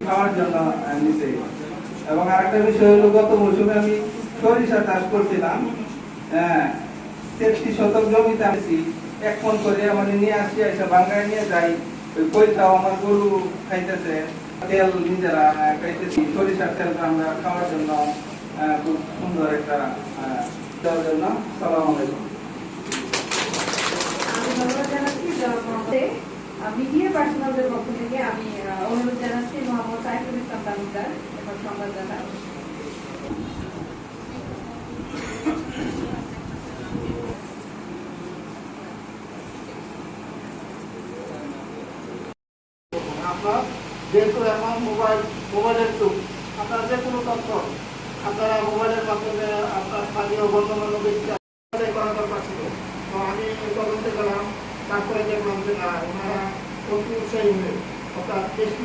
খাওয়ার জন্য নিছে এবং আরেকটা বিষয় হলো, গত মৌসুমে আমি সরিষা চাষ করছিলাম। হ্যাঁ তেত্রিশ শতক জমিতে আছি এক ফোন করে মানে নিয়ে আসি, এসে বাঙ্গায় নিয়ে যাই। ওই আমার গরু খাইতেছে, তেল নিজেরা খাইতেছি। সরিষার তেলটা আমরা খাওয়ার জন্য খুব সুন্দর একটা দেওয়ার জন্য সালাম আলাইকুম। আমি মিডিয়া পার্সোনালদের পক্ষ থেকে আমি তালুকদার এবং সংবাদদাতা আপনার যেহেতু এখন মোবাইল, মোবাইলের যুগ আপনার যে কোনো তথ্য, আপনারা মোবাইলের মাধ্যমে আপনার স্থানীয় গণ্যমান্য ব্যক্তি করা তো আমি তদন্তে গেলাম, তারপরে দেখলাম যে না, ওনারা অতি উৎসাহী হয়ে অর্থাৎ বেশি